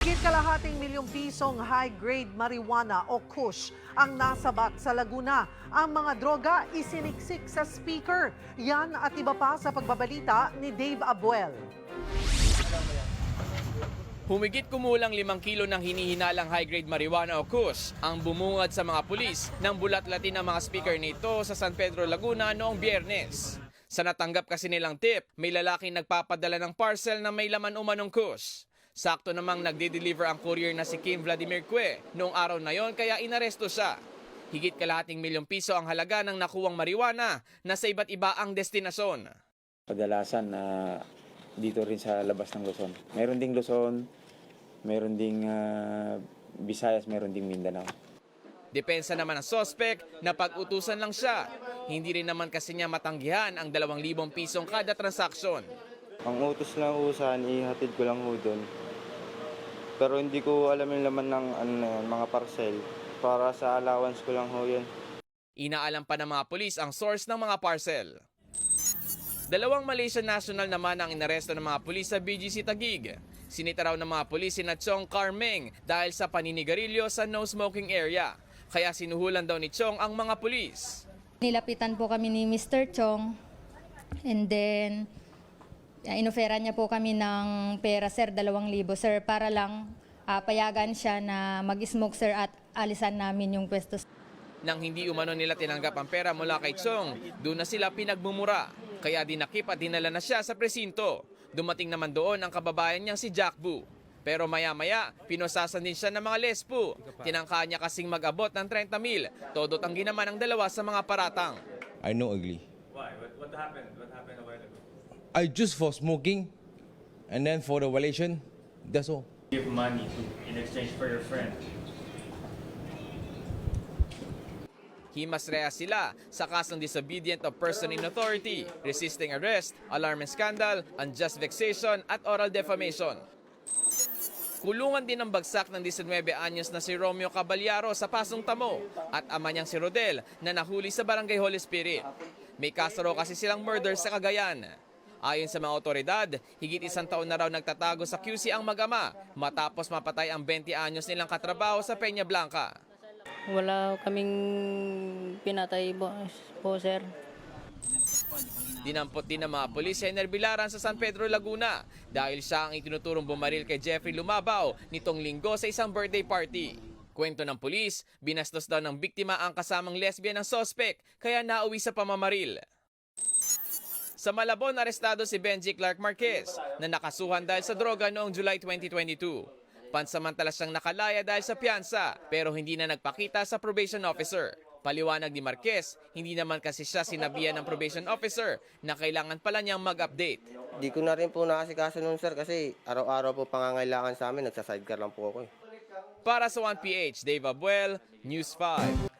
Higit kalahating milyong pisong high-grade marijuana o kush ang nasabat sa Laguna. Ang mga droga isiniksik sa speaker. Yan at iba pa sa pagbabalita ni Dave Abuel. Humigit kumulang 5 kilo ng hinihinalang high-grade marijuana o kush ang bumungad sa mga pulis nang bulat-latin ang mga speaker nito sa San Pedro, Laguna noong biyernes. Sa natanggap kasi nilang tip, may lalaking nagpapadala ng parcel na may laman umanong kush. Sakto namang nagde-deliver ang courier na si Kim Vladimir Cue noong araw na yon kaya inaresto siya. Higit kalahating milyong piso ang halaga ng nakuwang marijuana na sa iba't iba ang destinasyon. kadalasan na dito rin sa labas ng Luzon. Meron ding Luzon, meron ding ah, Visayas, meron ding Mindanao. Depensa naman ng sospek na pag-utusan lang siya. Hindi rin naman kasi niya matanggihan ang 2,000 pisong kada transaksyon. Ang utos lang ho saan, ihatid ko lang ho doon. Pero hindi ko alam yung laman ng ano na yan, mga parcel. Para sa allowance ko lang ho yun. Inaalam pa ng mga pulis ang source ng mga parcel. Dalawang Malaysian national naman ang inaresto ng mga pulis sa BGC Taguig. Sinita raw ng mga pulis si Chong Carmeng dahil sa paninigarilyo sa no smoking area. Kaya sinuhulan daw ni Chong ang mga pulis. Nilapitan po kami ni Mr. Chong and then inofera niya po kami ng pera sir, 2,000 sir para lang ah, payagan siya na mag-smoke sir at alisan namin yung pwesto. Nang hindi umano nila tinanggap ang pera mula kay Chong, doon na sila pinagmumura. Kaya dinakip at dinala na siya sa presinto. Dumating naman doon ang kababayan niyang si Jack Bu. Pero maya-maya, pinosasan din siya ng mga lespo. Tinangka niya kasing mag-abot ng 30 mil. Todo tanggi naman ang dalawa sa mga paratang. I know ugly. Why? What, what happened? What happened a while ago? I just for smoking, and then for the violation, that's all. Give money to, in exchange for your friend. Himasreha sila sa kasong disobedient of person in authority, resisting arrest, alarm and scandal, unjust vexation at oral defamation. Kulungan din ang bagsak ng 19 anyos na si Romeo Caballaro sa Pasong Tamo at ama niyang si Rodel na nahuli sa Barangay Holy Spirit. May kaso kasi silang murder sa Cagayan. Ayon sa mga otoridad, higit isang taon na raw nagtatago sa QC ang mag-ama matapos mapatay ang 20 anyos nilang katrabaho sa Peña Blanca. Wala kaming pinatay po, po sir. Dinampot din ng mga pulis si Ener Bilaran sa San Pedro, Laguna dahil siya ang itinuturong bumaril kay Jeffrey Lumabaw nitong linggo sa isang birthday party. Kwento ng pulis, binastos daw ng biktima ang kasamang lesbian ng sospek kaya nauwi sa pamamaril. Sa Malabon, arestado si Benji Clark Marquez na nakasuhan dahil sa droga noong July 2022. Pansamantala siyang nakalaya dahil sa piyansa pero hindi na nagpakita sa probation officer. Paliwanag ni Marquez, hindi naman kasi siya sinabihan ng probation officer na kailangan pala niyang mag-update. Di ko na rin po nakasikaso nun sir kasi araw-araw po pangangailangan sa amin. Nagsa-sidecar lang po ako eh. Para sa 1PH, Dave Abuel, News 5.